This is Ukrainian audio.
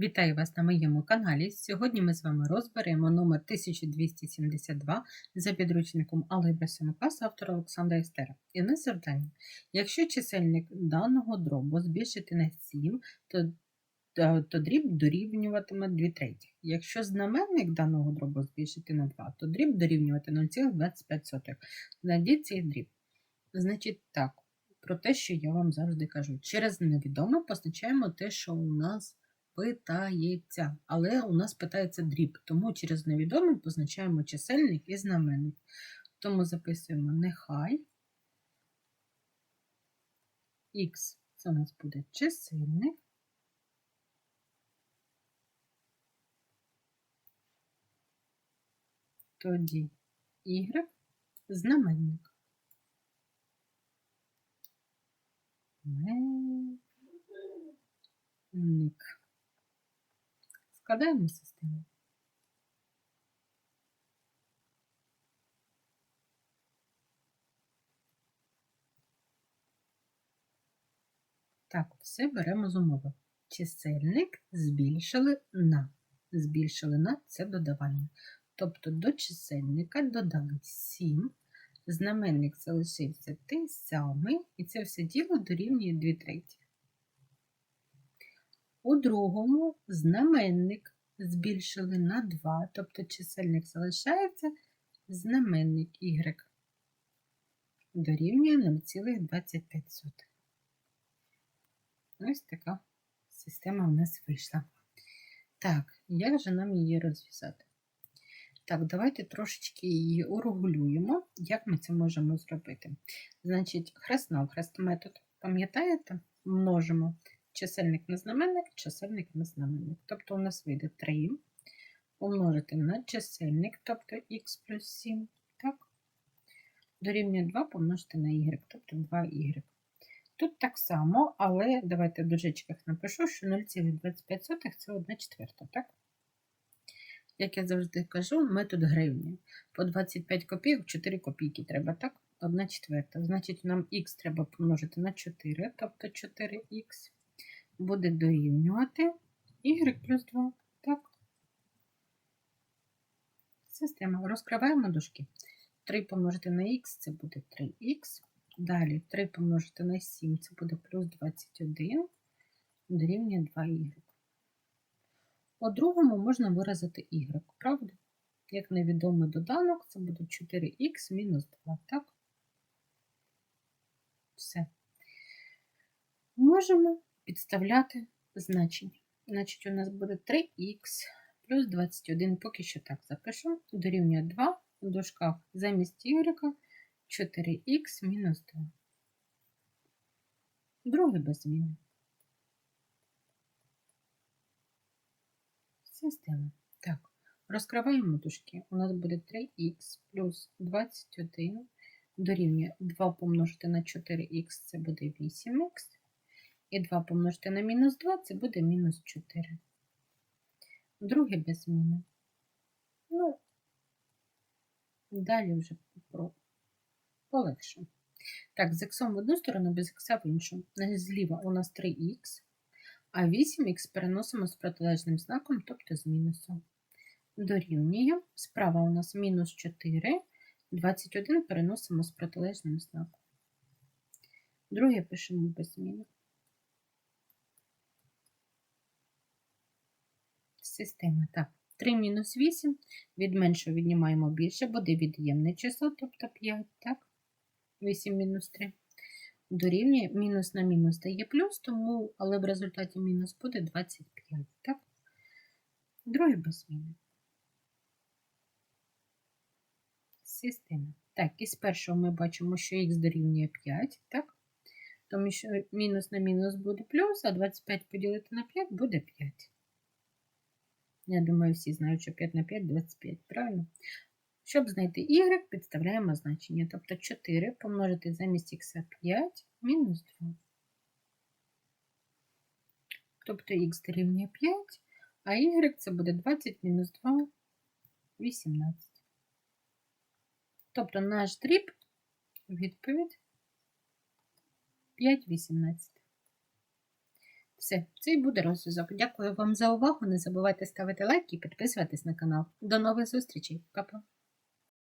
Вітаю вас на моєму каналі. Сьогодні ми з вами розберемо номер 1272 за підручником Алгебра 7 класу автора Олександра Істера. І на завдання. Якщо чисельник даного дробу збільшити на 7, то, то, то дріб дорівнюватиме 2 треті. Якщо знаменник даного дробу збільшити на 2, то дріб дорівнювати 0,25. Знайдіть цей дріб. Значить так, про те, що я вам завжди кажу. Через невідоме позначаємо те, що у нас питається, але у нас питається дріб, тому через невідомий позначаємо чисельник і знаменник. Тому записуємо нехай х це у нас буде чисельник. Тоді y знаменник. Ник. Складаємо систему. Так, все беремо з умови. Чисельник збільшили на. Збільшили на це додавання. Тобто до чисельника додали 7, знаменник залишився той самий, і це все діло дорівнює 2 треті. У другому знаменник збільшили на 2, тобто чисельник залишається, знаменник y дорівнює 0,25. Ось така система у нас вийшла. Так, як же нам її розв'язати? Так, давайте трошечки її урегулюємо, як ми це можемо зробити. Значить, хрест навхрест метод. Пам'ятаєте? Множимо чисельник на знаменник, чисельник на знаменник. Тобто у нас вийде 3 помножити на чисельник, тобто х плюс 7, так? Дорівнює 2 помножити на y, тобто 2y. Тут так само, але давайте в дужечках напишу, що 0,25 це 1 четверта, так? Як я завжди кажу, метод гривні. По 25 копійок 4 копійки треба, так? 1 четверта. Значить, нам х треба помножити на 4, тобто 4х буде дорівнювати y плюс 2. Так. Система. Розкриваємо дужки. 3 помножити на х це буде 3х. Далі 3 помножити на 7 це буде плюс 21, дорівнює 2y. У другому можна виразити y, правда? Як невідомий доданок, це буде 4х мінус 2, так? Все. Можемо підставляти значення. Значить, у нас буде 3х плюс 21, поки що так запишу, дорівнює 2 у дужках замість y 4х мінус 2. Друге без зміни. Система. Так, розкриваємо дужки. У нас буде 3х плюс 21 дорівнює 2 помножити на 4х, це буде 8х. І 2 помножити на мінус 2 це буде мінус 4. Друге без зміни. Ну, далі вже про полегше. Так, з х в одну сторону, без х в іншу. Зліва у нас 3х, а 8х переносимо з протилежним знаком, тобто з мінусом. Дорівнює. Справа у нас мінус 4, 21 переносимо з протилежним знаком. Друге пишемо без зміни. Система. Так, 3 мінус 8, від меншого віднімаємо більше, буде від'ємне число, тобто 5, так? 8 мінус 3. Дорівнює мінус на мінус дає плюс, тому, але в результаті мінус буде 25, так? Друге без зміни. Система. Так, із першого ми бачимо, що х дорівнює 5, так? Тому що мінус на мінус буде плюс, а 25 поділити на 5 буде 5. Я думаю, всі знають, що 5 на 5 25, правильно? Щоб знайти y, підставляємо значення. Тобто 4 помножити замість х 5 мінус 2. Тобто х дорівнює 5, а y це буде 20 мінус 2 18. Тобто наш дріб відповідь 5 18. Все, це і буде розв'язок. Дякую вам за увагу. Не забувайте ставити лайки і підписуватись на канал. До нових зустрічей. Па-па.